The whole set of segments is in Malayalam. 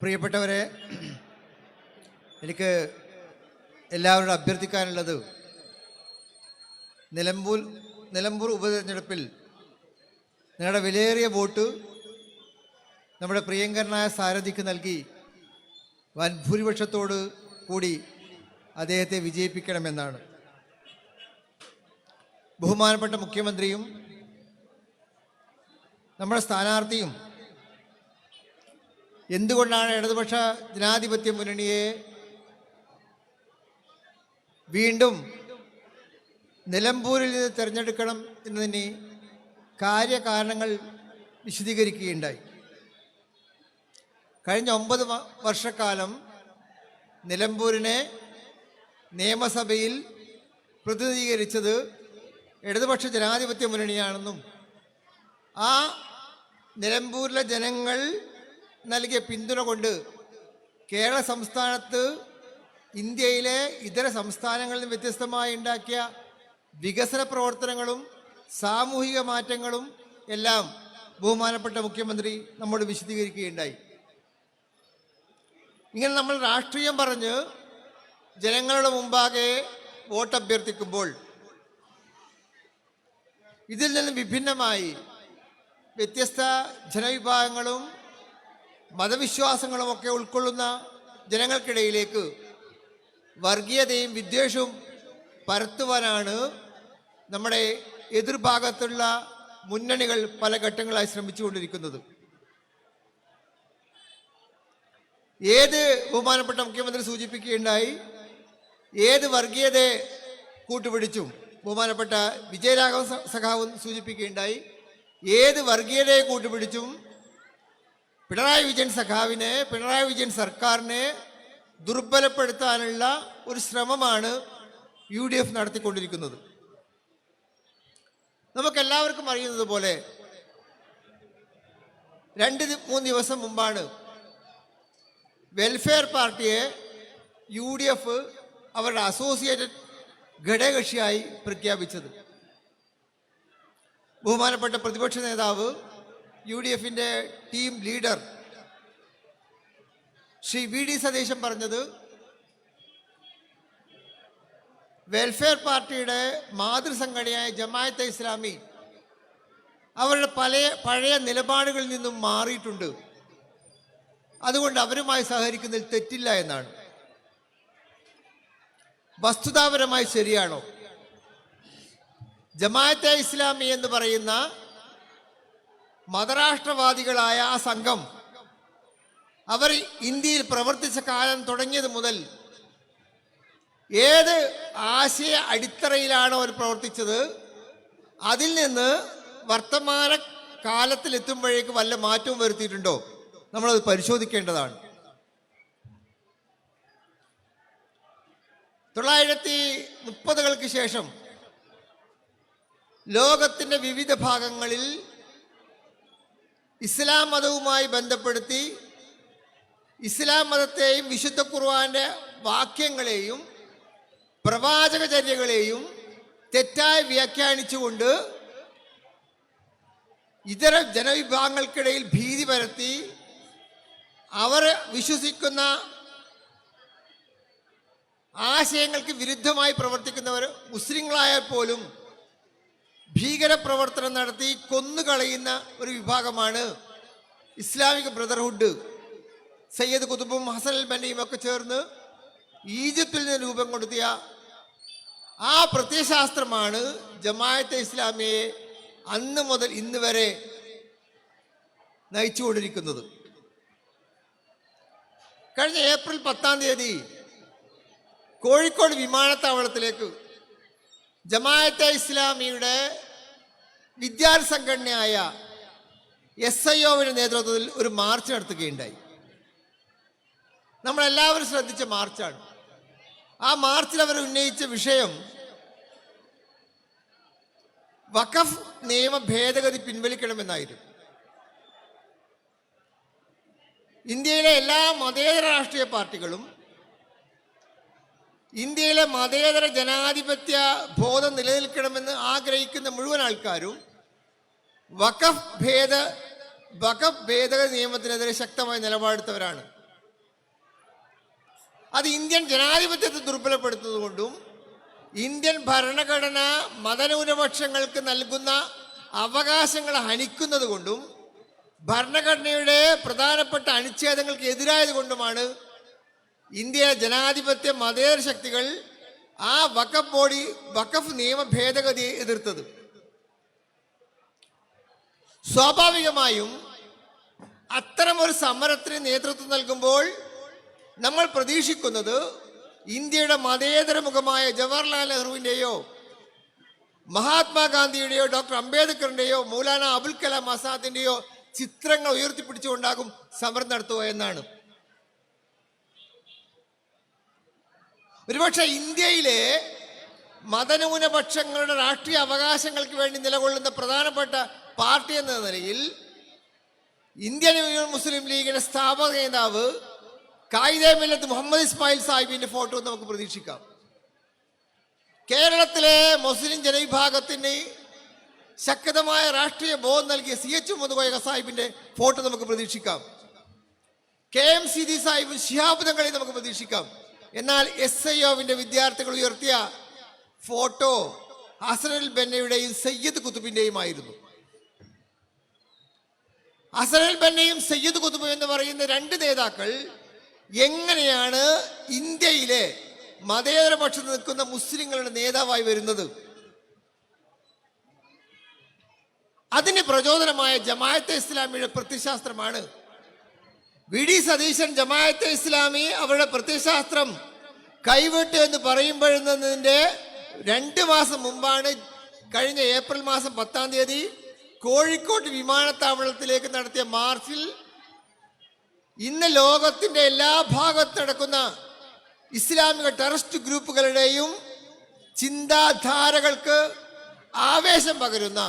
പ്രിയപ്പെട്ടവരെ എനിക്ക് എല്ലാവരോടും അഭ്യർത്ഥിക്കാനുള്ളത് നിലമ്പൂർ നിലമ്പൂർ ഉപതെരഞ്ഞെടുപ്പിൽ നിങ്ങളുടെ വിലയേറിയ വോട്ട് നമ്മുടെ പ്രിയങ്കരനായ സാരഥിക്ക് നൽകി വൻ ഭൂരിപക്ഷത്തോട് കൂടി അദ്ദേഹത്തെ വിജയിപ്പിക്കണമെന്നാണ്. ബഹുമാനപ്പെട്ട മുഖ്യമന്ത്രിയും നമ്മുടെ സ്ഥാനാർത്ഥിയും എന്തുകൊണ്ടാണ് ഇടതുപക്ഷ ജനാധിപത്യ മുന്നണിയെ വീണ്ടും നിലമ്പൂരിൽ നിന്ന് തിരഞ്ഞെടുക്കണം എന്നതിന് കാര്യകാരണങ്ങൾ വിശദീകരിക്കുകയുണ്ടായി. കഴിഞ്ഞ ഒമ്പത് വർഷക്കാലം നിലമ്പൂരിനെ നിയമസഭയിൽ പ്രതിനിധീകരിച്ചത് ഇടതുപക്ഷ ജനാധിപത്യ മുന്നണിയാണെന്നും ആ നിലമ്പൂരിലെ ജനങ്ങൾ നൽകിയ പിന്തുണ കൊണ്ട് കേരള സംസ്ഥാനത്ത് ഇന്ത്യയിലെ ഇതര സംസ്ഥാനങ്ങളിൽ നിന്ന് വ്യത്യസ്തമായി ഉണ്ടാക്കിയ വികസന പ്രവർത്തനങ്ങളും സാമൂഹിക മാറ്റങ്ങളും എല്ലാം ബഹുമാനപ്പെട്ട മുഖ്യമന്ത്രി നമ്മോട് വിശദീകരിക്കുകയുണ്ടായി. ഇങ്ങനെ നമ്മൾ രാഷ്ട്രീയം പറഞ്ഞ് ജനങ്ങളുടെ മുമ്പാകെ വോട്ട് അഭ്യർത്ഥിക്കുമ്പോൾ ഇതിൽ നിന്ന് വിഭിന്നമായി വ്യത്യസ്ത ജനവിഭാഗങ്ങളും മതവിശ്വാസങ്ങളും ഒക്കെ ഉൾക്കൊള്ളുന്ന ജനങ്ങൾക്കിടയിലേക്ക് വർഗീയതയും വിദ്വേഷവും പരത്തുവാനാണ് നമ്മുടെ എതിർഭാഗത്തുള്ള മുന്നണികൾ പല ഘട്ടങ്ങളായി ശ്രമിച്ചുകൊണ്ടിരിക്കുന്നത്. ഏത് ബഹുമാനപ്പെട്ട മുഖ്യമന്ത്രി സൂചിപ്പിക്കുകയുണ്ടായി? ഏത് വർഗീയതയെ കൂട്ടുപിടിച്ചും ബഹുമാനപ്പെട്ട വിജയരാഘവ സഖാവ് സൂചിപ്പിക്കുകയുണ്ടായി? ഏത് വർഗീയതയെ കൂട്ടുപിടിച്ചും പിണറായി വിജയൻ സഖാവിനെ പിണറായി വിജയൻ സർക്കാരിനെ ദുർബലപ്പെടുത്താനുള്ള ഒരു ശ്രമമാണ് യു ഡി എഫ് നടത്തിക്കൊണ്ടിരിക്കുന്നത്. നമുക്കെല്ലാവർക്കും അറിയുന്നത് പോലെ രണ്ട് മൂന്ന് ദിവസം മുമ്പാണ് വെൽഫെയർ പാർട്ടിയെ യു ഡി എഫ് അവരുടെ അസോസിയേറ്റഡ് ഘടകകക്ഷിയായി പ്രഖ്യാപിച്ചത്. ബഹുമാനപ്പെട്ട പ്രതിപക്ഷ നേതാവ് യു ഡി എഫിന്റെ team leader Shri V D Satheesan പറഞ്ഞത് വെൽഫെയർ പാർട്ടിയുടെ മാതൃസംഘടനയായ ജമായത്തെ ഇസ്ലാമി അവരുടെ പല പഴയ നിലപാടുകളിൽ നിന്നും മാറിയിട്ടുണ്ട്. അതുകൊണ്ട് അവരുമായി സഹകരിക്കുന്നതിൽ തെറ്റില്ല എന്നാണ്. വസ്തുതാപരമായി ശരിയാണോ? ജമാഅത്തെ ഇസ്ലാമി എന്ന് പറയുന്ന മതരാഷ്ട്രവാദികളായ ആ സംഘം അവർ ഇന്ത്യയിൽ പ്രവർത്തിച്ച കാലം തുടങ്ങിയത് മുതൽ ഏത് ആശയ അടിത്തറയിലാണോ അവർ പ്രവർത്തിച്ചത്? അതിൽ നിന്ന് വർത്തമാന കാലത്തിലെത്തുമ്പോഴേക്ക് വല്ല മാറ്റവും വരുത്തിയിട്ടുണ്ടോ? നമ്മളത് പരിശോധിക്കേണ്ടതാണ്. തൊള്ളായിരത്തി മുപ്പതുകൾക്ക് ശേഷം ലോകത്തിന്റെ വിവിധ ഭാഗങ്ങളിൽ ഇസ്ലാം മതവുമായി ബന്ധപ്പെടുത്തി ഇസ്ലാം മതത്തെയും വിശുദ്ധ ഖുർആന്റെ വാക്യങ്ങളെയും പ്രവാചകചര്യകളെയും തെറ്റായി വ്യാഖ്യാനിച്ചുകൊണ്ട് ഇതര ജനവിഭാഗങ്ങൾക്കിടയിൽ ഭീതി പരത്തി അവർ വിശ്വസിക്കുന്ന ആശയങ്ങൾക്ക് വിരുദ്ധമായി പ്രവർത്തിക്കുന്നവർ മുസ്ലിങ്ങളായാൽ പോലും ഭീകര പ്രവർത്തനം നടത്തി കൊന്നുകളയുന്ന ഒരു വിഭാഗമാണ് ഇസ്ലാമിക് ബ്രദർഹുഡ്. സയ്യദ് കുതുബും ഹസൻ അൽ ബന്നയും ഒക്കെ ചേർന്ന് ഈജിപ്തിൽ നിന്ന് രൂപം കൊടുത്തിയ ആ പ്രത്യയശാസ്ത്രമാണ് ജമായത്തെ ഇസ്ലാമിയെ അന്ന് മുതൽ ഇന്ന് വരെ നയിച്ചുകൊണ്ടിരിക്കുന്നത്. കഴിഞ്ഞ ഏപ്രിൽ പത്താം തീയതി കോഴിക്കോട് വിമാനത്താവളത്തിലേക്ക് ജമാഅത്തെ ഇസ്ലാമിയുടെ വിദ്യാർത്ഥി സംഘടനയായ എസ് ഐ ഒവിന്റെ നേതൃത്വത്തിൽ ഒരു മാർച്ച് നടത്തുകയുണ്ടായി. നമ്മളെല്ലാവരും ശ്രദ്ധിച്ച മാർച്ചാണ്. ആ മാർച്ചിൽ അവർ ഉന്നയിച്ച വിഷയം വഖഫ് നിയമ ഭേദഗതി പിൻവലിക്കണമെന്നായിരുന്നു. ഇന്ത്യയിലെ എല്ലാ മതേതര രാഷ്ട്രീയ പാർട്ടികളും ഇന്ത്യയിലെ മതേതര ജനാധിപത്യ ബോധം നിലനിൽക്കണമെന്ന് ആഗ്രഹിക്കുന്ന മുഴുവൻ ആൾക്കാരും വഖഫ് ഭേദ വഖഫ് ഭേദഗതി നിയമത്തിനെതിരെ ശക്തമായി നിലപാടെടുത്തവരാണ്. അത് ഇന്ത്യൻ ജനാധിപത്യത്തെ ദുർബലപ്പെടുത്തുന്നതുകൊണ്ടും ഇന്ത്യൻ ഭരണഘടന മതന്യൂനപക്ഷങ്ങൾക്ക് നൽകുന്ന അവകാശങ്ങൾ ഹനിക്കുന്നത് കൊണ്ടും ഭരണഘടനയുടെ പ്രധാനപ്പെട്ട അനുച്ഛേദങ്ങൾക്ക് എതിരായത് കൊണ്ടുമാണ് ഇന്ത്യയിലെ ജനാധിപത്യ മതേതര ശക്തികൾ ആ വഖഫ് ബോഡി വഖഫ് നിയമ ഭേദഗതിയെ എതിർത്തത്. സ്വാഭാവികമായും അത്തരമൊരു സമരത്തിന് നേതൃത്വം നൽകുമ്പോൾ നമ്മൾ പ്രതീക്ഷിക്കുന്നത് ഇന്ത്യയുടെ മതേതര മുഖമായ ജവഹർലാൽ നെഹ്റുവിന്റെയോ മഹാത്മാഗാന്ധിയുടെയോ ഡോക്ടർ അംബേദ്കറിന്റെയോ മൗലാന അബുൽ കലാം ആസാദിന്റെയോ ചിത്രങ്ങൾ ഉയർത്തിപ്പിടിച്ചുകൊണ്ടാകും സമരം നടത്തുക എന്നാണ്. ഒരുപക്ഷെ ഇന്ത്യയിലെ മതന്യൂനപക്ഷങ്ങളുടെ രാഷ്ട്രീയ അവകാശങ്ങൾക്ക് വേണ്ടി നിലകൊള്ളുന്ന പ്രധാനപ്പെട്ട പാർട്ടി എന്ന നിലയിൽ ഇന്ത്യൻ യൂണിയൻ മുസ്ലിം ലീഗിന്റെ സ്ഥാപക നേതാവ് കായിദെ മില്ലത്ത് മുഹമ്മദ് ഇസ്മായിൽ സാഹിബിന്റെ ഫോട്ടോ നമുക്ക് പ്രതീക്ഷിക്കാം. കേരളത്തിലെ മുസ്ലിം ജനവിഭാഗത്തിന് ശക്തമായ രാഷ്ട്രീയ ബോധം നൽകിയ സി എച്ച് മുതുകോയക സാഹിബിന്റെ ഫോട്ടോ നമുക്ക് പ്രതീക്ഷിക്കാം. കെ എം സി ദി സാഹിബും ശിഹാബ് തങ്ങളെ നമുക്ക് പ്രതീക്ഷിക്കാം. എന്നാൽ എസ് ഐ ഒവിന്റെ വിദ്യാർത്ഥികൾ ഉയർത്തിയ ഫോട്ടോ ഹസനൽ ബെന്നയുടെയും സയ്യിദ് കുത്തുബിന്റെയുമായിരുന്നു ഹസനൽ ബെന്നയും സയ്യിദ് കുത്തുബും എന്ന് പറയുന്ന രണ്ട് നേതാക്കൾ എങ്ങനെയാണ് ഇന്ത്യയിലെ മതേതര പക്ഷത്ത് നിൽക്കുന്ന മുസ്ലിങ്ങളുടെ നേതാവായി വരുന്നത്? അതിന് പ്രചോദനമായ ജമായത്തെ ഇസ്ലാമിയുടെ പ്രത്യശാസ്ത്രമാണ് വി ഡി സതീശൻ ജമാഅത്തെ ഇസ്ലാമി അവരുടെ പ്രത്യശാസ്ത്രം കൈവിട്ടു എന്ന് പറയുമ്പോഴെന്നതിന്റെ രണ്ട് മാസം മുമ്പാണ് കഴിഞ്ഞ ഏപ്രിൽ മാസം പത്താം തീയതി കോഴിക്കോട് വിമാനത്താവളത്തിലേക്ക് നടത്തിയ മാർച്ചിൽ ഇന്ന് ലോകത്തിന്റെ എല്ലാ ഭാഗത്ത് നടക്കുന്ന ഇസ്ലാമിക ടെററിസ്റ്റ് ഗ്രൂപ്പുകളുടെയും ചിന്താധാരകൾക്ക് ആവേശം പകരുന്ന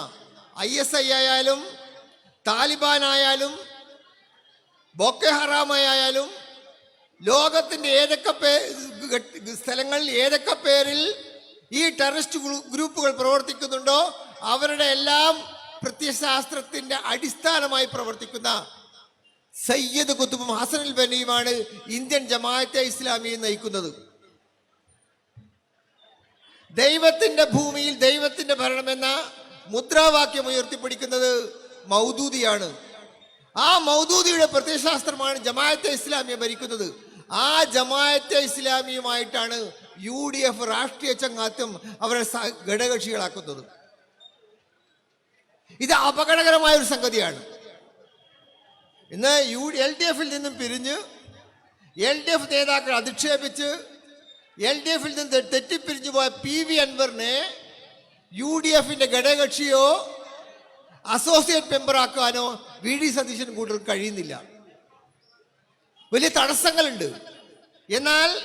ഐ എസ് ഐ ആയാലും താലിബാൻ ആയാലും ബോക്കെ ഹറാമയായാലും ലോകത്തിന്റെ ഏതൊക്കെ പേ സ്ഥലങ്ങളിൽ ഏതൊക്കെ പേരിൽ ഈ ടെററിസ്റ്റ് ഗ്രൂപ്പുകൾ പ്രവർത്തിക്കുന്നുണ്ടോ അവരുടെ എല്ലാം പ്രത്യശാസ്ത്രത്തിന്റെ അടിസ്ഥാനമായി പ്രവർത്തിക്കുന്ന സയ്യദ് കുത്തുബും ഹസനുൽ ബനിയുമാണ് ഇന്ത്യൻ ജമാഅത്തെ ഇസ്ലാമിയെ നയിക്കുന്നത്. ദൈവത്തിന്റെ ഭൂമിയിൽ ദൈവത്തിന്റെ ഭരണമെന്ന മുദ്രാവാക്യം ഉയർത്തിപ്പിടിക്കുന്നത് മൗദൂദിയാണ്. ആ മൗദൂദിയുടെ പ്രത്യയശാസ്ത്രമാണ് ജമാഅത്തെ ഇസ്ലാമിയെ ഭരിക്കുന്നത്. ആ ജമാഅത്തെ ഇസ്ലാമിയുമായിട്ടാണ് യു ഡി എഫ് രാഷ്ട്രീയ ചങ്ങാത്തം അവരെ ഘടകക്ഷികളാക്കുന്നത് ഇത് അപകടകരമായ ഒരു സംഗതിയാണ്. ഇന്ന് യു എൽ ഡി എഫിൽ നിന്നും പിരിഞ്ഞ് എൽ ഡി എഫ് നേതാക്കൾ അധിക്ഷേപിച്ച് എൽ ഡി എഫിൽ നിന്ന് തെറ്റിപ്പിരിഞ്ഞു പോയ പി വി അൻവറിനെ യു ഡി എഫിന്റെ ഘടകകക്ഷിയോ അസോസിയേറ്റ് മെമ്പറാക്കാനോ വി ഡി സതീശൻ കൂടുതൽ കഴിയുന്നില്ല. വലിയ തടസ്സങ്ങളുണ്ട്. എന്നാൽ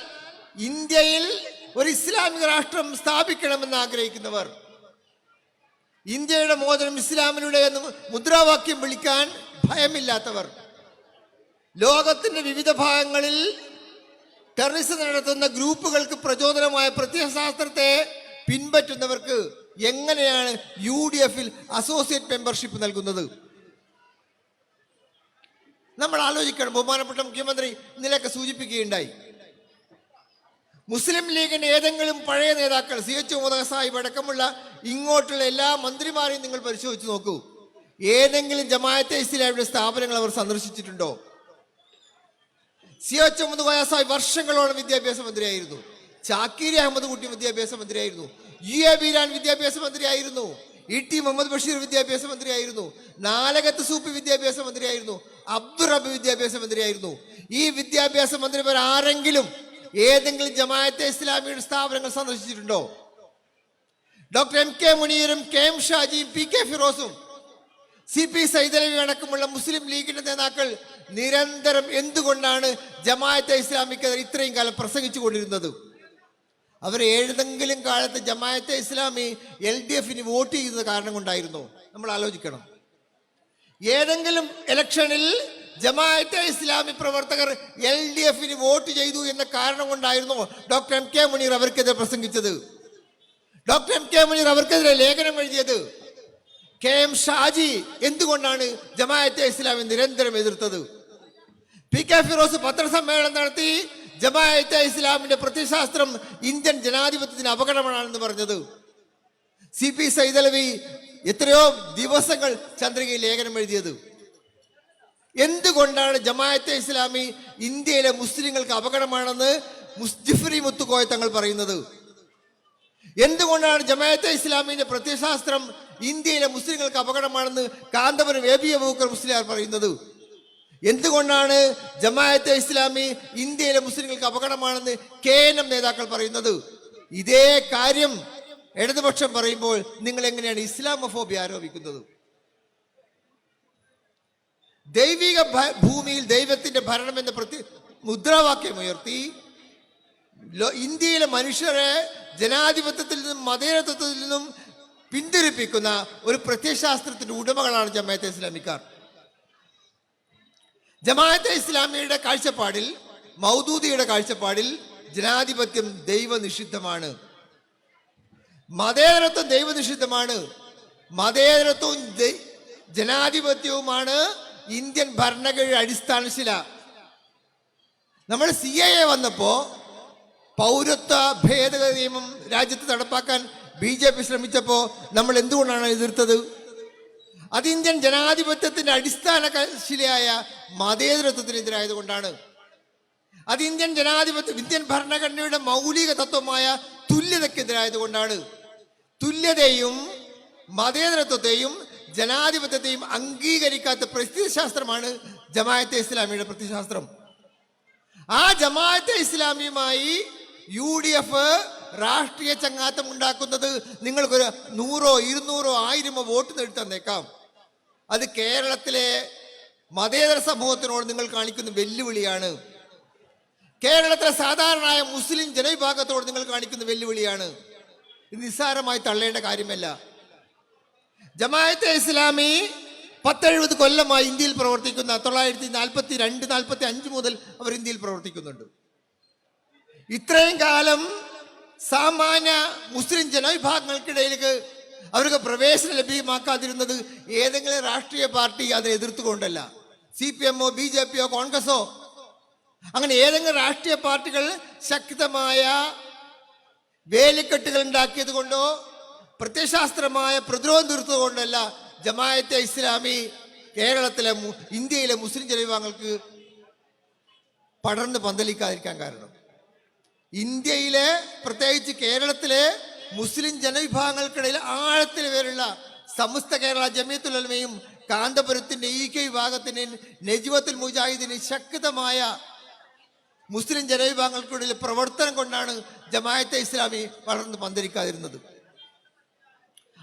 ഇന്ത്യയിൽ ഒരു ഇസ്ലാമിക രാഷ്ട്രം സ്ഥാപിക്കണമെന്ന് ആഗ്രഹിക്കുന്നവർ ഇന്ത്യയുടെ മോചനം ഇസ്ലാമിലൂടെ എന്ന് മുദ്രാവാക്യം വിളിക്കാൻ ഭയമില്ലാത്തവർ ലോകത്തിന്റെ വിവിധ ഭാഗങ്ങളിൽ ടെററിസം നടത്തുന്ന ഗ്രൂപ്പുകൾക്ക് പ്രചോദനമായ പ്രത്യയശാസ്ത്രത്തെ പിൻപറ്റുന്നവർക്ക് എങ്ങനെയാണ് യു ഡി എഫിൽ അസോസിയേറ്റ് മെമ്പർഷിപ്പ് നൽകുന്നത്? നമ്മൾ ആലോചിക്കണം. ബഹുമാനപ്പെട്ട മുഖ്യമന്ത്രി ഇന്നലെയൊക്കെ സൂചിപ്പിക്കുകയുണ്ടായി. മുസ്ലിം ലീഗിന്റെ ഏതെങ്കിലും പഴയ നേതാക്കൾ സി എച്ച് മുഹമ്മദ് സാഹിബ് അടക്കമുള്ള ഇങ്ങോട്ടുള്ള എല്ലാ മന്ത്രിമാരെയും നിങ്ങൾ പരിശോധിച്ച് നോക്കൂ. ഏതെങ്കിലും ജമാഅത്തെ ഇസ്ലാമിയുടെ സ്ഥാപനങ്ങൾ അവർ സന്ദർശിച്ചിട്ടുണ്ടോ? സി എച്ച് സാഹിബ് വർഷങ്ങളോളം വിദ്യാഭ്യാസ മന്ത്രിയായിരുന്നു. ചാക്കീരി അഹമ്മദ് കുട്ടി വിദ്യാഭ്യാസ മന്ത്രിയായിരുന്നു. ഇ എ ബീരാൻ വിദ്യാഭ്യാസ മന്ത്രിയായിരുന്നു. ഇ ടി മുഹമ്മദ് ബഷീർ വിദ്യാഭ്യാസ മന്ത്രിയായിരുന്നു. നാലകത്ത് സൂപ്പി വിദ്യാഭ്യാസ മന്ത്രിയായിരുന്നു. അബ്ദുൾ റബി വിദ്യാഭ്യാസ മന്ത്രിയായിരുന്നു. ഈ വിദ്യാഭ്യാസ മന്ത്രിമാർ ആരെങ്കിലും ഏതെങ്കിലും ജമാഅത്തെ ഇസ്ലാമിയുടെ സ്ഥാപനങ്ങൾ സന്ദർശിച്ചിട്ടുണ്ടോ? ഡോക്ടർ എം കെ മുനീറും കെ എം ഷാജിയും പി കെ ഫിറോസും സി പി സൈതലവി അടക്കമുള്ള മുസ്ലിം ലീഗിന്റെ നേതാക്കൾ നിരന്തരം എന്തുകൊണ്ടാണ് ജമാഅത്തെ ഇസ്ലാമിക്കെതിരെ ഇത്രയും കാലം പ്രസംഗിച്ചു കൊണ്ടിരുന്നത് അവർ ഏതെങ്കിലും കാലത്ത് ജമായത്തെ ഇസ്ലാമി എൽ ഡി എഫിന് വോട്ട് ചെയ്തത് കാരണം കൊണ്ടായിരുന്നു. നമ്മൾ ആലോചിക്കണം. ഏതെങ്കിലും ഇലക്ഷനിൽ ജമാഅത്തെ ഇസ്ലാമി പ്രവർത്തകർ എൽ ഡി എഫിന് വോട്ട് ചെയ്തു എന്ന കാരണം കൊണ്ടായിരുന്നു ഡോക്ടർ എം കെ മുനീർ അവർക്കെതിരെ പ്രസംഗിച്ചത്. ഡോക്ടർ എം കെ മുനീർ അവർക്കെതിരെ ലേഖനം എഴുതിയത്. കെ എം ഷാജി എന്തുകൊണ്ടാണ് ജമാഅത്തെ ഇസ്ലാമി നിരന്തരം എതിർത്തത്? പി കെ ഫിറോസ് പത്രസമ്മേളനം നടത്തി ജമാഅത്തെ ഇസ്ലാമിന്റെ പ്രത്യശാസ്ത്രം ഇന്ത്യൻ ജനാധിപത്യത്തിന് അപകടമാണെന്ന് പറഞ്ഞത്. സി പി സൈതലവി എത്രയോ ദിവസങ്ങൾ ചന്ദ്രികയിൽ ലേഖനം എഴുതിയത്. എന്തുകൊണ്ടാണ് ജമാഅത്തെ ഇസ്ലാമി ഇന്ത്യയിലെ മുസ്ലിങ്ങൾക്ക് അപകടമാണെന്ന് മുസ്ജിഫറി മുത്തുകോയ തങ്ങൾ പറയുന്നത്? എന്തുകൊണ്ടാണ് ജമാഅത്തെ ഇസ്ലാമിന്റെ പ്രത്യശാസ്ത്രം ഇന്ത്യയിലെ മുസ്ലിങ്ങൾക്ക് അപകടമാണെന്ന് കാന്തപുരം എ ബി അബൂക്കർ മുസ്ലിയാർ പറയുന്നത്? എന്തുകൊണ്ടാണ് ജമാഅത്തെ ഇസ്ലാമി ഇന്ത്യയിലെ മുസ്ലിങ്ങൾക്ക് അപകടമാണെന്ന് കെ എൻ എം നേതാക്കൾ പറയുന്നത്? ഇതേ കാര്യം ഇടതുപക്ഷം പറയുമ്പോൾ നിങ്ങൾ എങ്ങനെയാണ് ഇസ്ലാമോഫോബിയ ആരോപിക്കുന്നത്? ദൈവിക ഭൂമിയിൽ ദൈവത്തിന്റെ ഭരണം എന്ന പ്രതി മുദ്രാവാക്യം ഉയർത്തി. ഇന്ത്യയിലെ മനുഷ്യരെ ജനാധിപത്യത്തിൽ നിന്നും മതേതത്വത്തിൽ നിന്നും പിന്തിരിപ്പിക്കുന്ന ഒരു പ്രത്യയശാസ്ത്രത്തിന്റെ ഉടമകളാണ് ജമാഅത്തെ ഇസ്ലാമിക്കാർ. ജമാഅത്തെ ഇസ്ലാമിയുടെ കാഴ്ചപ്പാടിൽ മൗദൂദിയുടെ കാഴ്ചപ്പാടിൽ ജനാധിപത്യം ദൈവനിഷിദ്ധമാണ്. മതേതരത്വം ദൈവനിഷിദ്ധമാണ്. മതേതരത്വവും ജനാധിപത്യവുമാണ് ഇന്ത്യൻ ഭരണഘടനയുടെ അടിസ്ഥാനശില നമ്മൾ സി എ എ വന്നപ്പോ പൗരത്വ ഭേദഗതി നിയമം രാജ്യത്ത് നടപ്പാക്കാൻ ബി ജെ പി ശ്രമിച്ചപ്പോ നമ്മൾ എന്തുകൊണ്ടാണ് എതിർത്തത്? അത് ഇന്ത്യൻ ജനാധിപത്യത്തിന്റെ അടിസ്ഥാന ശിലയായ മതേതരത്വത്തിനെതിരായത് കൊണ്ടാണ് അത് ഇന്ത്യൻ ജനാധിപത്യം ഇന്ത്യൻ ഭരണഘടനയുടെ മൗലിക തത്വമായ തുല്യതയ്ക്കെതിരായത് കൊണ്ടാണ് തുല്യതയും മതേതരത്വത്തെയും ജനാധിപത്യത്തെയും അംഗീകരിക്കാത്ത പ്രത്യയശാസ്ത്രമാണ് ജമായത്തെ ഇസ്ലാമിയുടെ പ്രത്യശാസ്ത്രം ആ ജമായത്തെ ഇസ്ലാമിയുമായി യു ഡി എഫ് രാഷ്ട്രീയ ചങ്ങാത്തം ഉണ്ടാക്കുന്നത് നിങ്ങൾക്കൊരു നൂറോ ഇരുന്നൂറോ ആയിരമോ വോട്ട് നേടി തന്നേക്കാം. അത് കേരളത്തിലെ മതേതര സമൂഹത്തിനോട് നിങ്ങൾ കാണിക്കുന്ന വെല്ലുവിളിയാണ്. കേരളത്തിലെ സാധാരണയായ മുസ്ലിം ജനവിഭാഗത്തോട് നിങ്ങൾ കാണിക്കുന്ന വെല്ലുവിളിയാണ്. ഇത് നിസ്സാരമായി തള്ളേണ്ട കാര്യമല്ല. ജമാഅത്തെ ഇസ്ലാമി പത്തെഴുപത് കൊല്ലമായി ഇന്ത്യയിൽ പ്രവർത്തിക്കുന്ന തൊള്ളായിരത്തി നാൽപ്പത്തി രണ്ട് നാൽപ്പത്തി അഞ്ച് മുതൽ അവർ ഇന്ത്യയിൽ പ്രവർത്തിക്കുന്നുണ്ട്. ഇത്രയും കാലം സാമാന്യ മുസ്ലിം ജനവിഭാഗങ്ങൾക്കിടയിലേക്ക് അവർക്ക് പ്രവേശനം ലഭ്യമാക്കാതിരുന്നത് ഏതെങ്കിലും രാഷ്ട്രീയ പാർട്ടി അതിനെ എതിർത്തുകൊണ്ടല്ല. സി പി എമ്മോ ബി ജെ പിയോ കോൺഗ്രസോ? അങ്ങനെ ഏതെങ്കിലും രാഷ്ട്രീയ പാർട്ടികൾ ശക്തമായ വേലിക്കെട്ടുകൾ ഉണ്ടാക്കിയത് കൊണ്ടോ പ്രത്യശാസ്ത്രമായ പ്രതിരോധം തീർത്തത് കൊണ്ടല്ല ജമായത്തെ ഇസ്ലാമി കേരളത്തിലെ ഇന്ത്യയിലെ മുസ്ലിം ജനവിഭാഗങ്ങൾക്ക് പടർന്ന് പന്തലിക്കാതിരിക്കാൻ കാരണം. ഇന്ത്യയിലെ പ്രത്യേകിച്ച് കേരളത്തിലെ മുസ്ലിം ജനവിഭാഗങ്ങൾക്കിടയിൽ ആഴത്തിൽ പേരുള്ള സമസ്ത കേരള ജമിയത്തുലമയും കാന്തപുരത്തിന്റെ ഇ കെ വിഭാഗത്തിന്റെയും നജ്വത്തുൽ മുജാഹിദിന് ശക്തമായ മുസ്ലിം ജനവിഭാഗങ്ങൾക്കിടയിൽ പ്രവർത്തനം കൊണ്ടാണ് ജമായത്തെ ഇസ്ലാമി വളർന്നു പന്തരിക്കാതിരുന്നത്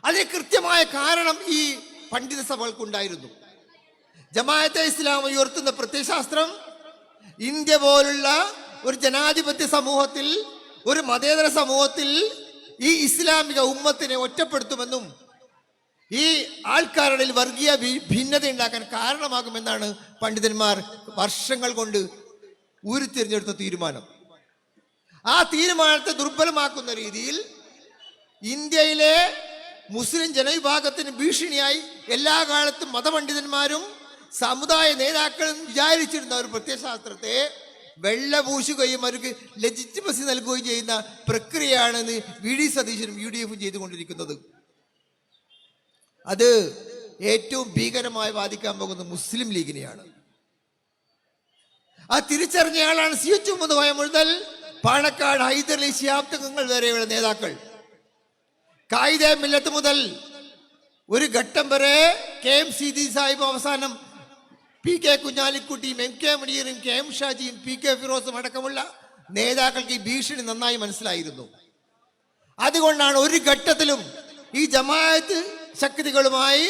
അതിന് കൃത്യമായ കാരണം ഈ പണ്ഡിത സഭകൾക്കുണ്ടായിരുന്നു. ജമായത്തെ ഇസ്ലാം ഉയർത്തുന്ന പ്രത്യയശാസ്ത്രം ഇന്ത്യ പോലുള്ള ഒരു ജനാധിപത്യ സമൂഹത്തിൽ ഒരു മതേതര സമൂഹത്തിൽ ഈ ഇസ്ലാമിക ഉമ്മത്തിനെ ഒറ്റപ്പെടുത്തുമെന്നും ഈ ആൾക്കാരുടെ വർഗീയ ഭിന്നത ഉണ്ടാക്കാൻ കാരണമാകുമെന്നാണ് പണ്ഡിതന്മാർ വർഷങ്ങൾ കൊണ്ട് ഉരുത്തിരിഞ്ഞെടുത്ത തീരുമാനം. ആ തീരുമാനത്തെ ദുർബലമാക്കുന്ന രീതിയിൽ ഇന്ത്യയിലെ മുസ്ലിം ജനവിഭാഗത്തിന് ഭീഷണിയായി എല്ലാ കാലത്തും മതപണ്ഡിതന്മാരും സമുദായ നേതാക്കളും വിചാരിച്ചിരുന്ന ഒരു പ്രത്യയശാസ്ത്രത്തെ വെള്ള പൂശുകയും അവർക്ക് ലജിറ്റിമസി നൽകുകയും ചെയ്യുന്ന പ്രക്രിയയാണെന്ന് വി ഡി സതീശനും യു ഡി എഫും ചെയ്തുകൊണ്ടിരിക്കുന്നത്. അത് ഏറ്റവും ഭീകരമായി ബാധിക്കാൻ പോകുന്നത് മുസ്ലിം ലീഗിനെയാണ്. ആ തിരിച്ചറിഞ്ഞയാളാണ് സി എച്ച് മുഹമ്മദ് കോയ മുഴുതൽ പാണക്കാട് ഹൈദരലി ശിയാബ്ദങ്ങൾ വരെയുള്ള നേതാക്കൾ. കായിക മില്ലത്ത് മുതൽ ഒരു ഘട്ടം വരെ കെ എം സി ദി സാഹിബ് അവസാനം പി കെ കുഞ്ഞാലിക്കുട്ടിയും എം കെ മുനീറും കെ എം ഷാജിയും പി കെ ഫിറോസും അടക്കമുള്ള നേതാക്കൾക്ക് ഈ ഭീഷണി നന്നായി മനസ്സിലായിരുന്നു. അതുകൊണ്ടാണ് ഒരു ഘട്ടത്തിലും ഈ ജമാഅത്ത് ശക്തികളുമായി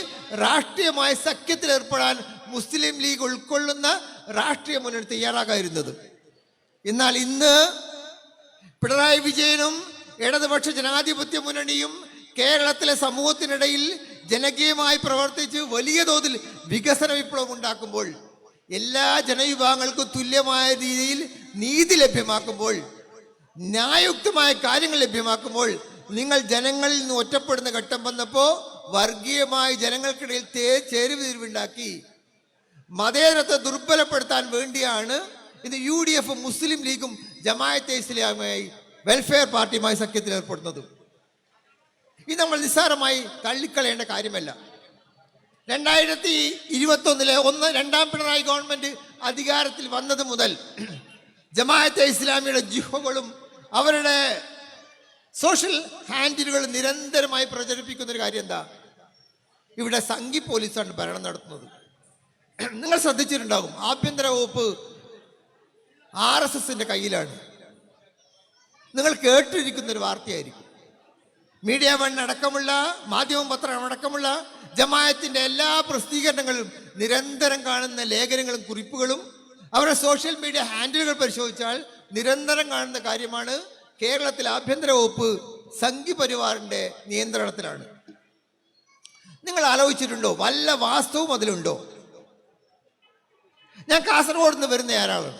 രാഷ്ട്രീയമായ സഖ്യത്തിൽ ഏർപ്പെടാൻ മുസ്ലിം ലീഗ് ഉൾക്കൊള്ളുന്ന രാഷ്ട്രീയ മുന്നണി തയ്യാറാകാതിരുന്നത്. എന്നാൽ ഇന്ന് പിണറായി വിജയനും ഇടതുപക്ഷ ജനാധിപത്യ മുന്നണിയും കേരളത്തിലെ സമൂഹത്തിനിടയിൽ ജനകീയമായി പ്രവർത്തിച്ച് വലിയ തോതിൽ വികസന വിപ്ലവം ഉണ്ടാക്കുമ്പോൾ എല്ലാ ജനവിഭാഗങ്ങൾക്കും തുല്യമായ രീതിയിൽ നീതി ലഭ്യമാക്കുമ്പോൾ ന്യായയുക്തമായ കാര്യങ്ങൾ ലഭ്യമാക്കുമ്പോൾ നിങ്ങൾ ജനങ്ങളിൽ നിന്ന് ഒറ്റപ്പെടുന്ന ഘട്ടം വന്നപ്പോൾ വർഗീയമായി ജനങ്ങൾക്കിടയിൽ തേ ചേരുവതിരിവുണ്ടാക്കി മതേതരത്തെ ദുർബലപ്പെടുത്താൻ വേണ്ടിയാണ് ഇന്ന് യു ഡി എഫും മുസ്ലിം ലീഗും ജമായത്തെ ഇസ്ലാമായി വെൽഫെയർ പാർട്ടിയുമായി സഖ്യത്തിൽ ഏർപ്പെടുന്നത് ഇത് നമ്മൾ നിസ്സാരമായി തള്ളിക്കളയേണ്ട കാര്യമല്ല. രണ്ടായിരത്തി ഇരുപത്തി ഒന്നിലെ ഒന്ന് രണ്ടാം പിണറായി ഗവൺമെന്റ് അധികാരത്തിൽ വന്നത് മുതൽ ജമാഅത്തെ ഇസ്ലാമിയുടെ ജിഹുകളും അവരുടെ സോഷ്യൽ ഹാൻഡിലുകൾ നിരന്തരമായി പ്രചരിപ്പിക്കുന്ന ഒരു കാര്യം എന്താ? ഇവിടെ സംഘി പോലീസാണ് ഭരണം നടത്തുന്നത്. നിങ്ങൾ ശ്രദ്ധിച്ചിട്ടുണ്ടാകും ആഭ്യന്തര വകുപ്പ് ആർ എസ് എസിന്റെ കയ്യിലാണ്. നിങ്ങൾ കേട്ടിരിക്കുന്ന ഒരു വാർത്തയായിരിക്കും. മീഡിയ വൺ അടക്കമുള്ള മാധ്യമ പത്രം അടക്കമുള്ള ജമായത്തിന്റെ എല്ലാ പ്രസിദ്ധീകരണങ്ങളും നിരന്തരം കാണുന്ന ലേഖനങ്ങളും കുറിപ്പുകളും അവരുടെ സോഷ്യൽ മീഡിയ ഹാൻഡിലുകൾ പരിശോധിച്ചാൽ നിരന്തരം കാണുന്ന കാര്യമാണ് കേരളത്തിലെ ആഭ്യന്തര വകുപ്പ് സംഘി പരിവാറിന്റെ നിയന്ത്രണത്തിലാണ്. നിങ്ങൾ ആലോചിച്ചിട്ടുണ്ടോ? വല്ല വാസ്തവും അതിലുണ്ടോ? ഞാൻ കാസർഗോഡ് നിന്ന് വരുന്ന ആരാളാണ്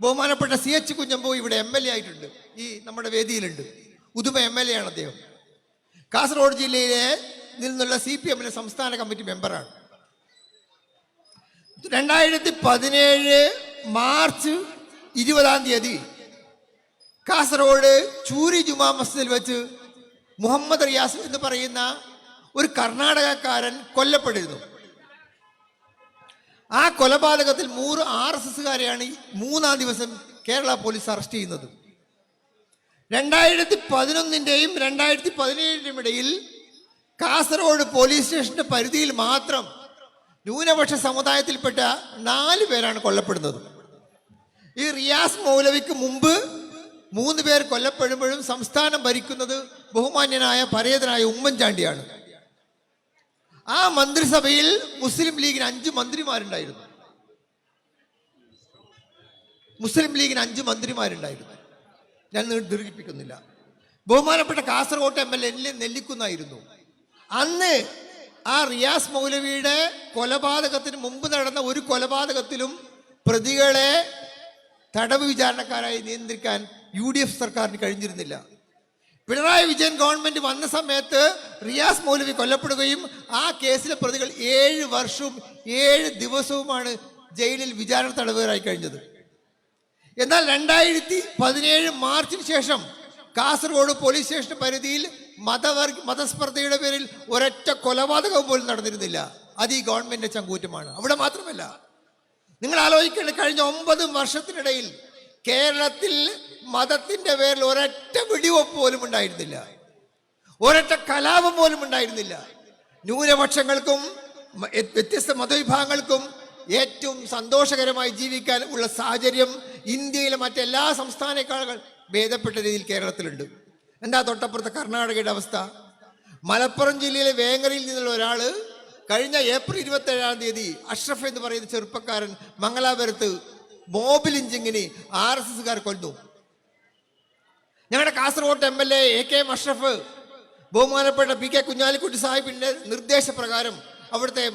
ബഹുമാനപ്പെട്ട സി എച്ച് കുഞ്ഞമ്പോ ഇവിടെ എം എൽ എ ആയിട്ടുണ്ട്. ഈ നമ്മുടെ വേദിയിലുണ്ട്. ഉദുമ എം എൽ എ ആണ് അദ്ദേഹം. കാസർഗോഡ് ജില്ലയിലെ നിന്നുള്ള സി പി എമ്മിലെ സംസ്ഥാന കമ്മിറ്റി മെമ്പറാണ്. രണ്ടായിരത്തി പതിനേഴ് മാർച്ച് ഇരുപതാം തീയതി കാസർഗോഡ് ചൂരി ജുമാ മസ്ജിദിൽ വെച്ച് മുഹമ്മദ് റിയാസ് എന്ന് പറയുന്ന ഒരു കർണാടകക്കാരൻ കൊല്ലപ്പെട്ടിരുന്നു. ആ കൊലപാതകത്തിൽ മൂന്ന് ആർ എസ് എസ്സുകാരെയാണ് മൂന്നാം ദിവസം കേരള പോലീസ് അറസ്റ്റ് ചെയ്യുന്നത്. രണ്ടായിരത്തി പതിനൊന്നിന്റെയും രണ്ടായിരത്തി പതിനേഴിന്റെയും ഇടയിൽ കാസർഗോഡ് പോലീസ് സ്റ്റേഷന്റെ പരിധിയിൽ മാത്രം ന്യൂനപക്ഷ സമുദായത്തിൽപ്പെട്ട നാല് പേരാണ് കൊല്ലപ്പെടുന്നത്. ഈ റിയാസ് മൗലവിക്ക് മുമ്പ് മൂന്ന് പേർ കൊല്ലപ്പെടുമ്പോഴും സംസ്ഥാനം ഭരിക്കുന്നത് ബഹുമാന്യനായ പരേതനായ ഉമ്മൻചാണ്ടിയാണ്. ആ മന്ത്രിസഭയിൽ മുസ്ലിം ലീഗിന് അഞ്ച് മന്ത്രിമാരുണ്ടായിരുന്നു. മുസ്ലിം ലീഗിന് അഞ്ച് മന്ത്രിമാരുണ്ടായിരുന്നു. ഞാൻ ദീർഘിപ്പിക്കുന്നില്ല ബഹുമാനപ്പെട്ട കാസർഗോട്ട് എം എൽ എ നെല്ലിക്കുന്നായിരുന്നു. അന്ന് ആ റിയാസ് മൗലവിയുടെ കൊലപാതകത്തിന് മുമ്പ് നടന്ന ഒരു കൊലപാതകത്തിലും പ്രതികളെ തടവ് വിചാരണക്കാരായി നിയന്ത്രിക്കാൻ യു ഡി എഫ് സർക്കാരിന് കഴിഞ്ഞിരുന്നില്ല. പിണറായി വിജയൻ ഗവൺമെന്റ് വന്ന സമയത്ത് റിയാസ് മൗലവി കൊല്ലപ്പെടുകയും ആ കേസിലെ പ്രതികൾ ഏഴ് വർഷവും ഏഴ് ദിവസവുമാണ് ജയിലിൽ വിചാരണ തടവുകാരായി കഴിഞ്ഞത്. എന്നാൽ രണ്ടായിരത്തി പതിനേഴ് മാർച്ചിന് ശേഷം കാസർഗോഡ് പോലീസ് സ്റ്റേഷൻ പരിധിയിൽ മതവർഗ മതസ്പർദ്ധയുടെ പേരിൽ ഒരൊറ്റ കൊലപാതകവും പോലും നടന്നിരുന്നില്ല. അത് ഈ ഗവൺമെന്റിന്റെ ചങ്കൂറ്റമാണ്. അവിടെ മാത്രമല്ല നിങ്ങൾ ആലോചിക്കേണ്ട കഴിഞ്ഞ ഒമ്പത് വർഷത്തിനിടയിൽ കേരളത്തിൽ മതത്തിന്റെ പേരിൽ ഒരൊറ്റ വെടിവെപ്പ് പോലും ഉണ്ടായിരുന്നില്ല. ഒരൊറ്റ കലാപം പോലും ഉണ്ടായിരുന്നില്ല. ന്യൂനപക്ഷങ്ങൾക്കും വ്യത്യസ്ത മതവിഭാഗങ്ങൾക്കും ഏറ്റവും സന്തോഷകരമായി ജീവിക്കാൻ ഉള്ള സാഹചര്യം ഇന്ത്യയിലെ മറ്റെല്ലാ സംസ്ഥാനക്കാളുകൾ ഭേദപ്പെട്ട രീതിയിൽ കേരളത്തിലുണ്ട്. എന്താ തൊട്ടപ്പുറത്തെ കർണാടകയുടെ അവസ്ഥ? മലപ്പുറം ജില്ലയിലെ വേങ്ങരയിൽ നിന്നുള്ള ഒരാൾ കഴിഞ്ഞ ഏപ്രിൽ ഇരുപത്തി ഏഴാം തീയതി അഷ്റഫ് എന്ന് പറയുന്ന ചെറുപ്പക്കാരൻ മംഗലാപുരത്ത് മോബിൽ ഇഞ്ചിങ്ങിന് ആർ എസ് എസ്സുകാർ കൊന്നു ഞങ്ങളുടെ Kasaragod M L A A K M Ashraf ബഹുമാനപ്പെട്ട പി കെ കുഞ്ഞാലിക്കുട്ടി സാഹിബിന്റെ നിർദ്ദേശപ്രകാരം അവിടുത്തെ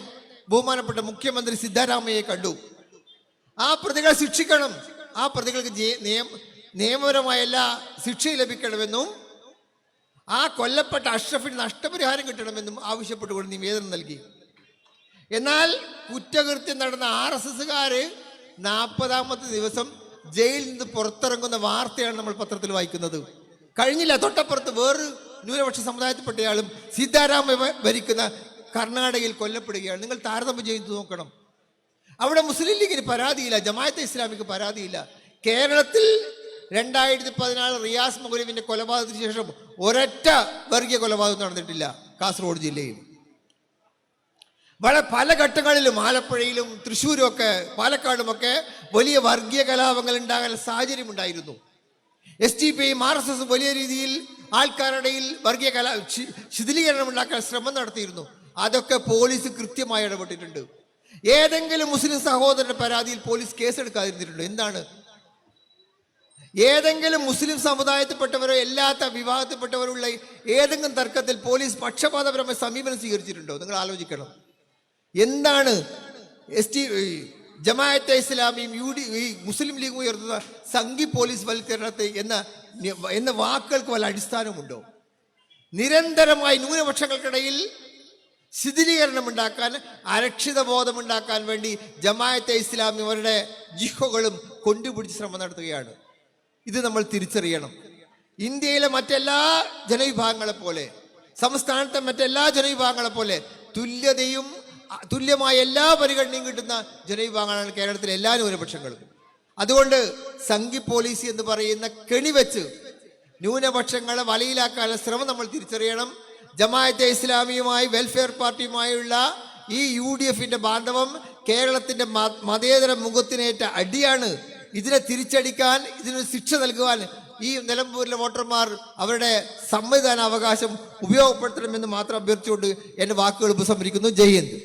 ബഹുമാനപ്പെട്ട മുഖ്യമന്ത്രി സിദ്ധാരാമയെ കണ്ടു. ആ പ്രതികളെ ശിക്ഷിക്കണം. ആ പ്രതികൾക്ക് നിയമ- നിയമപരമായ എല്ലാ ശിക്ഷയും ലഭിക്കണമെന്നും ആ കൊല്ലപ്പെട്ട അഷ്റഫിന് നഷ്ടപരിഹാരം കിട്ടണമെന്നും ആവശ്യപ്പെട്ടുകൊണ്ട് നിവേദനം നൽകി. എന്നാൽ കുറ്റകൃത്യം നടന്ന ആർ എസ് എസ്സുകാര് നാൽപ്പതാമത്തെ ദിവസം ജയിലിൽ നിന്ന് പുറത്തിറങ്ങുന്ന വാർത്തയാണ് നമ്മൾ പത്രത്തിൽ വായിക്കുന്നത്. കഴിഞ്ഞില്ല തൊട്ടപ്പുറത്ത് വേറൊരു ന്യൂനപക്ഷ സമുദായത്തിൽപ്പെട്ടയാളും സീതാരാമ ഭരിക്കുന്ന കർണാടകയിൽ കൊല്ലപ്പെടുകയാണ്. നിങ്ങൾ താരതമ്യം ചെയ്ത് നോക്കണം. അവിടെ മുസ്ലിം ലീഗിന് പരാതിയില്ല ജമാഅത്തെ ഇസ്ലാമിക്ക് പരാതിയില്ല. കേരളത്തിൽ രണ്ടായിരത്തി പതിനാല് റിയാസ് മൗലവിന്റെ കൊലപാതകത്തിന് ശേഷം ഒരൊറ്റ വർഗീയ കൊലപാതകം നടന്നിട്ടില്ല കാസർഗോഡ് ജില്ലയിൽ. വളരെ പല ഘട്ടങ്ങളിലും ആലപ്പുഴയിലും തൃശ്ശൂരും ഒക്കെ പാലക്കാടുമൊക്കെ വലിയ വർഗീയ കലാപങ്ങൾ ഉണ്ടാകാൻ സാഹചര്യം ഉണ്ടായിരുന്നു S T P R S S വലിയ രീതിയിൽ ആൾക്കാരുടെയിൽ വർഗീയ കലാ ശിഥിലീകരണം ഉണ്ടാക്കാൻ ശ്രമം നടത്തിയിരുന്നു. അതൊക്കെ പോലീസ് കൃത്യമായി ഇടപെട്ടിട്ടുണ്ട്. ഏതെങ്കിലും മുസ്ലിം സഹോദരന്റെ പരാതിയിൽ പോലീസ് കേസെടുക്കാതിരുന്നിട്ടുണ്ടോ? എന്താണ്? ഏതെങ്കിലും മുസ്ലിം സമുദായത്തിൽപ്പെട്ടവരോ എല്ലാത്ത വിവാഹത്തിൽപ്പെട്ടവരോ ഉള്ള ഏതെങ്കിലും തർക്കത്തിൽ പോലീസ് പക്ഷപാതപരമായ സമീപനം സ്വീകരിച്ചിട്ടുണ്ടോ? നിങ്ങൾ ആലോചിക്കണം. എന്താണ്? എസ് ടി ജമാഅത്തെ ഇസ്ലാമിയും യു ഡി ഈ മുസ്ലിം ലീഗ് ഉയർത്തുന്ന സംഘി പോലീസ് വൽക്കരണത്തെ എന്ന എന്ന വാക്കുകൾക്ക് വല്ല അടിസ്ഥാനമുണ്ടോ? നിരന്തരമായി ന്യൂനപക്ഷങ്ങൾക്കിടയിൽ ശിഥിലീകരണം ഉണ്ടാക്കാൻ അരക്ഷിത ബോധം ഉണ്ടാക്കാൻ വേണ്ടി ജമായത്തെ ഇസ്ലാമി അവരുടെ ജിഹോകളും കൊണ്ടുപിടിച്ച് ശ്രമം നടത്തുകയാണ്. ഇത് നമ്മൾ തിരിച്ചറിയണം. ഇന്ത്യയിലെ മറ്റെല്ലാ ജനവിഭാഗങ്ങളെ പോലെ സംസ്ഥാനത്തെ മറ്റെല്ലാ ജനവിഭാഗങ്ങളെ പോലെ തുല്യതയും തുല്യമായ എല്ലാ പരിഗണനയും കിട്ടുന്ന ജനവിഭാഗങ്ങളാണ് കേരളത്തിലെ എല്ലാ ന്യൂനപക്ഷങ്ങളും. അതുകൊണ്ട് സംഘി പോലീസി എന്ന് പറയുന്ന കെണിവെച്ച് ന്യൂനപക്ഷങ്ങളെ വലയിലാക്കാനുള്ള ശ്രമം നമ്മൾ തിരിച്ചറിയണം. ജമാഅത്തെ ഇസ്ലാമിയുമായി വെൽഫെയർ പാർട്ടിയുമായുള്ള ഈ യു ഡി എഫിന്റെ ബാന്ധവം കേരളത്തിന്റെ മതേതര മുഖത്തിനേറ്റ അടിയാണ്. ഇതിനെ തിരിച്ചടിക്കാൻ ഇതിന് ശിക്ഷ നൽകുവാൻ ഈ നിലമ്പൂരിലെ വോട്ടർമാർ അവരുടെ സമ്മതിദാന അവകാശം ഉപയോഗപ്പെടുത്തണമെന്ന് മാത്രം അഭ്യർത്ഥിച്ചുകൊണ്ട് എന്റെ വാക്കുകൾ ഉപസംഹരിക്കുന്നു. ജയ് ഹിന്ദ്.